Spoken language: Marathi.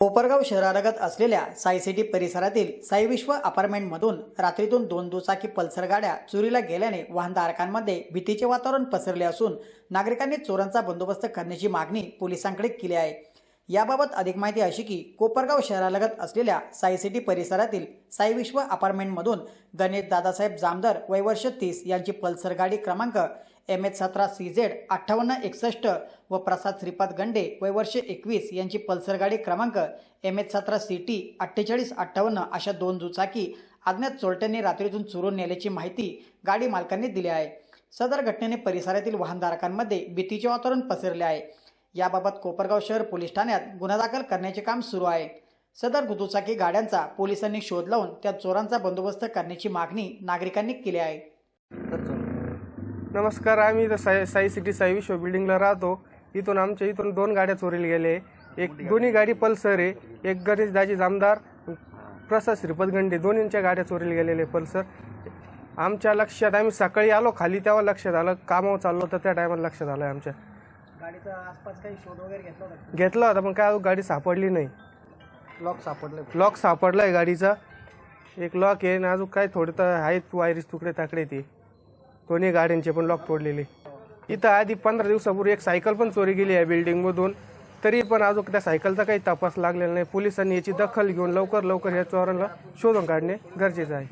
कोपरगाव शहरालगत असलेल्या साई सिटी परिसरातील साई विश्व अपार्टमेंटमधून रात्रीतून दोन दुचाकी पल्सर गाड्या चोरीला गेल्याने वाहनधारकांमध्ये भीतीचे वातावरण पसरले असून नागरिकांनी चोरांचा बंदोबस्त करण्याची मागणी पोलिसांकडे केली आहे. याबाबत अधिक माहिती अशी की कोपरगाव शहरालगत असलेल्या साई सिटी परिसरातील साई विश्व अपार्टमेंटमधून गणेश दादासाहेब जामदार वयवर्ष तीस यांची पल्सर गाडी क्रमांक एम एच सतरा सी झेड अठ्ठावन्न एकसष्ट व प्रसाद श्रीपाद गंडे वयवर्ष एकवीस यांची पल्सर गाडी क्रमांक एम एच सतरा सी टी अठ्ठेचाळीस अठ्ठावन्न अशा दोन दुचाकी अज्ञात चोरट्यांनी रात्रीतून चोरून नेल्याची माहिती गाडी मालकांनी दिली आहे. सदर घटनेने परिसरातील वाहनधारकांमध्ये भीतीचे वातावरण पसरले आहे. याबाबत कोपरगाव शहर पोलीस ठाण्यात गुन्हा दाखल करण्याचे काम सुरू आहे. सदर दुचाकी गाड्यांचा पोलिसांनी शोध लावून त्या चोरांचा बंदोबस्त करण्याची मागणी नागरिकांनी केली आहे. नमस्कार आम्ही इथं साई साई सिटी साई विश्व बिल्डिंगला राहतो. इथून आमच्या इथून दोन गाड्या चोरीला गेले. एक दोन्ही गाडी पल्सर आहे. एक गणेश दाजी जामदार प्रसाद श्रीपदगंडे दोन्हींच्या गाड्या चोरीला गेलेले पल्सर. आमच्या लक्षात आम्ही सकाळी आलो खाली तेव्हा लक्षात आलं कामावर चाललो तर त्या टायमाला लक्षात आलं आमच्या. गाडीचा आसपास काही शोध वगैरे घेतला होता घेतला होता पण काय अजून गाडी सापडली नाही. लॉक सापडलं लॉक सापडला आहे गाडीचा. एक लॉक आहे आणि अजून काय थोडे तर आहेत वायरीस तुकडे ताकडे ते. दोन्ही गाड्यांचे पण लॉक तोडलेले. इथं आधी पंधरा दिवसापूर्वी एक सायकल पण चोरी गेली आहे बिल्डिंगमधून तरी पण अजून त्या सायकलचा काही तपास लागलेला नाही. पोलिसांनी याची दखल घेऊन लवकर लवकर या चोरांना शोधून काढणे गरजेचं आहे.